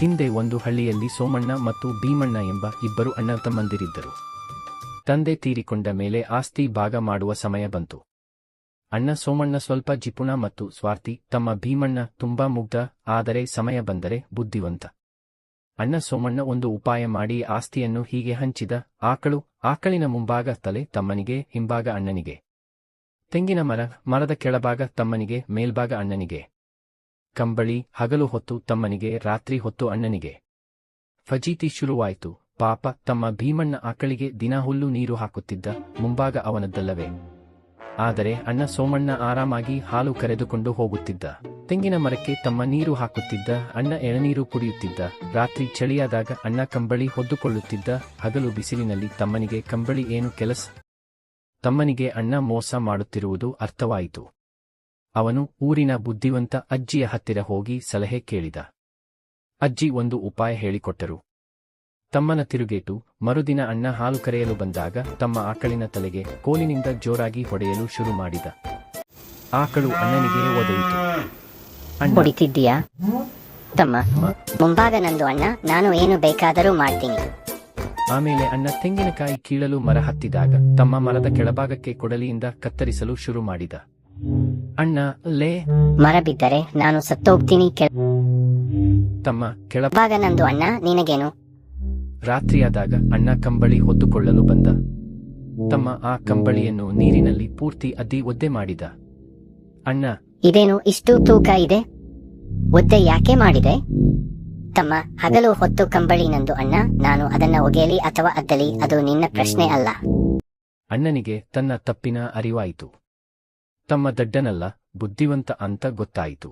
ಹಿಂದೆ ಒಂದು ಹಳ್ಳಿಯಲ್ಲಿ ಸೋಮಣ್ಣ ಮತ್ತು ಭೀಮಣ್ಣ ಎಂಬ ಇಬ್ಬರು ಅಣ್ಣ ತಮ್ಮಂದಿರಿದ್ದರು. ತಂದೆ ತೀರಿಕೊಂಡ ಮೇಲೆ ಆಸ್ತಿ ಭಾಗ ಮಾಡುವ ಸಮಯ ಬಂತು. ಅಣ್ಣ ಸೋಮಣ್ಣ ಸ್ವಲ್ಪ ಜಿಪುಣ ಮತ್ತು ಸ್ವಾರ್ಥಿ, ತಮ್ಮ ಭೀಮಣ್ಣ ತುಂಬಾ ಮುಗ್ಧ, ಆದರೆ ಸಮಯ ಬಂದರೆ ಬುದ್ಧಿವಂತ. ಅಣ್ಣ ಸೋಮಣ್ಣ ಒಂದು ಉಪಾಯ ಮಾಡಿ ಆಸ್ತಿಯನ್ನು ಹೀಗೆ ಹಂಚಿದ, ಆಕಳು, ಆಕಳಿನ ಮುಂಭಾಗ ತಲೆ ತಮ್ಮನಿಗೆ, ಹಿಂಭಾಗ ಅಣ್ಣನಿಗೆ. ತೆಂಗಿನ ಮರ, ಮರದ ಕೆಳಭಾಗ ತಮ್ಮನಿಗೆ, ಮೇಲ್ಭಾಗ ಅಣ್ಣನಿಗೆ. ಕಂಬಳಿ, ಹಗಲು ಹೊತ್ತು ತಮ್ಮನಿಗೆ, ರಾತ್ರಿ ಹೊತ್ತು ಅಣ್ಣನಿಗೆ. ಫಜೀತಿ ಶುರುವಾಯಿತು. ಪಾಪ, ತಮ್ಮ ಭೀಮಣ್ಣ ಆಕಳಿಗೆ ದಿನ ಹುಲ್ಲು ನೀರು ಹಾಕುತ್ತಿದ್ದ, ಮುಂಭಾಗ ಅವನದ್ದಲ್ಲವೇ. ಆದರೆ ಅಣ್ಣ ಸೋಮಣ್ಣ ಆರಾಮಾಗಿ ಹಾಲು ಕರೆದುಕೊಂಡು ಹೋಗುತ್ತಿದ್ದ. ತೆಂಗಿನ ಮರಕ್ಕೆ ತಮ್ಮ ನೀರು ಹಾಕುತ್ತಿದ್ದ, ಅಣ್ಣ ಎಳನೀರು ಕುಡಿಯುತ್ತಿದ್ದ. ರಾತ್ರಿ ಚಳಿಯಾದಾಗ ಅಣ್ಣ ಕಂಬಳಿ ಹೊದ್ದುಕೊಳ್ಳುತ್ತಿದ್ದ, ಹಗಲು ಬಿಸಿಲಿನಲ್ಲಿ ತಮ್ಮನಿಗೆ, ಕಂಬಳಿ, ಏನು ಕೆಲಸ? ತಮ್ಮನಿಗೆ ಅಣ್ಣ ಮೋಸ ಮಾಡುತ್ತಿರುವುದು ಅರ್ಥವಾಯಿತು. ಅವನು ಊರಿನ ಬುದ್ಧಿವಂತ ಅಜ್ಜಿಯ ಹತ್ತಿರ ಹೋಗಿ ಸಲಹೆ ಕೇಳಿದ. ಅಜ್ಜಿ ಒಂದು ಉಪಾಯ ಹೇಳಿಕೊಟ್ಟರು. ತಮ್ಮನ ತಿರುಗೇಟು ಮರುದಿನ ಅಣ್ಣ ಹಾಲು ಕರೆಯಲು ಬಂದಾಗ ತಮ್ಮ ಆಕಳಿನ ತಲೆಗೆ ಕೋಲಿನಿಂದ ಜೋರಾಗಿ ಹೊಡೆಯಲು ಶುರು ಮಾಡಿದ. ಆಕಳು ಅಣ್ಣನಿಗೆ ಒದೆಯಿತು. ಹೊಡಿತಿದ್ದೀಯಾ? ತಮ್ಮ ಮುಂಭಾಗ ನಂದು ಅಣ್ಣ ನಾನು ಏನು ಬೇಕಾದರೂ ಮಾಡ್ತೀನಿ. ಆಮೇಲೆ ಅಣ್ಣ ತೆಂಗಿನಕಾಯಿ ಕೀಳಲು ಮರ ಹತ್ತಿದಾಗ ತಮ್ಮ ಮರದ ಕೆಳಭಾಗಕ್ಕೆ ಕೊಡಲಿಯಿಂದ ಕತ್ತರಿಸಲು ಶುರು ಮಾಡಿದ. ಅಣ್ಣ ಲೇ. ಮರ ಬಿದ್ದರೆ ನಾನು ಸತ್ತೋಗ್ತೀನಿ ಕೆಳ ತಮ್ಮ ಕೆಳ ಮುಂಭಾಗ ನಂದು ಅಣ್ಣ ನಿನಗೇನು? ರಾತ್ರಿಯಾದಾಗ ಅಣ್ಣ ಕಂಬಳಿ ಹೊದ್ದುಕೊಳ್ಳಲು ಬಂದ. ತಮ್ಮ ಆ ಕಂಬಳಿಯನ್ನು ನೀರಿನಲ್ಲಿ ಪೂರ್ತಿ ಅದ್ದಿ ಒದ್ದೆ ಮಾಡಿದ. ಅಣ್ಣ. ಇದೇನು ಇಷ್ಟು ತೂಕ ಇದೆ? ಒದ್ದೆ ಯಾಕೆ ಮಾಡಿದೆ? ತಮ್ಮ ಹಗಲು ಹೊತ್ತು ಕಂಬಳಿ ನಂದು ಅಣ್ಣ ನಾನು ಅದನ್ನ ಒಗೆಯಲಿ ಅಥವಾ ಅದ್ದಲಿ ಅದು ನಿನ್ನ ಪ್ರಶ್ನೆ ಅಲ್ಲ. ಅಣ್ಣನಿಗೆ ತನ್ನ ತಪ್ಪಿನ ಅರಿವಾಯಿತು. ತಮ್ಮ ದಡ್ಡನಲ್ಲ, ಬುದ್ಧಿವಂತ ಅಂತ ಗೊತ್ತಾಯಿತು.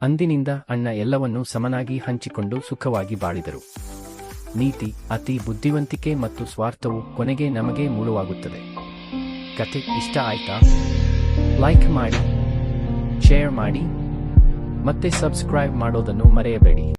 ಅಂದಿನಿಂದ ಅಣ್ಣ ಎಲ್ಲವನ್ನೂ ಸಮನಾಗಿ ಹಂಚಿಕೊಂಡು ಸುಖವಾಗಿ ಬಾಳಿದರು. ನೀತಿ, ಅತಿ ಬುದ್ಧಿವಂತಿಕೆ ಮತ್ತು ಸ್ವಾರ್ಥವು ಕೊನೆಗೆ ನಮಗೆ ಮೂಳುವಾಗುತ್ತದೆ ಕತೆ ಇಷ್ಟ ಆಯ್ತಾ? ಲೈಕ್ ಮಾಡಿ, ಶೇರ್ ಮಾಡಿ, ಮತ್ತೆ ಸಬ್ಸ್ಕ್ರೈಬ್ ಮಾಡೋದನ್ನು ಮರೆಯಬೇಡಿ.